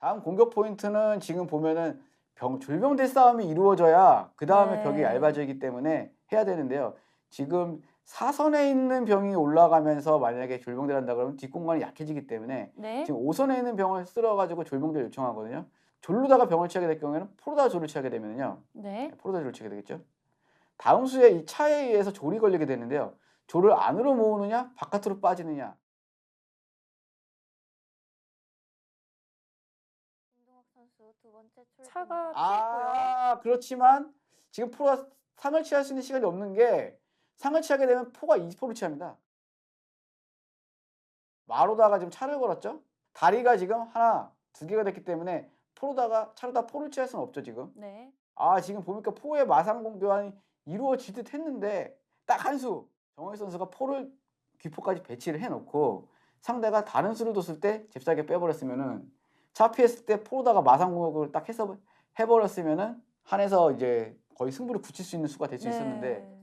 다음 공격 포인트는 지금 보면은 병 졸병대 싸움이 이루어져야 그 다음에 네. 벽이 얇아지기 때문에 해야 되는데요. 지금 사선에 있는 병이 올라가면서 만약에 졸병대를 한다 그러면 뒷공간이 약해지기 때문에 네. 지금 오선에 있는 병을 쓸어가지고 졸병대를 요청하거든요. 졸로다가 병을 취하게 될 경우에는 포로다 졸을 취하게 되면요. 네. 포로다 졸을 취하게 되겠죠. 다음 수에 이 차에 의해서 졸이 걸리게 되는데요. 졸을 안으로 모으느냐 바깥으로 빠지느냐 선수 두 번째 출동. 차가 아 그렇지만 지금 포가 상을 취할 수 있는 시간이 없는 게 상을 취하게 되면 포가 20%를 취합니다. 마로다가 지금 차를 걸었죠. 다리가 지금 하나 두 개가 됐기 때문에 포로다가 차로다 포를 취할 수는 없죠 지금. 네. 아 지금 보니까 포의 마상공 교환이 이루어지듯 했는데 딱 한 수 정호희 선수가 포를 귀포까지 배치를 해놓고 상대가 다른 수를 뒀을 때 잽싸게 빼버렸으면은 차 피했을 때 포로다가 마상공격을 딱 해서 해버렸으면은 한에서 이제 거의 승부를 붙일 수 있는 수가 될 수 있었는데 네.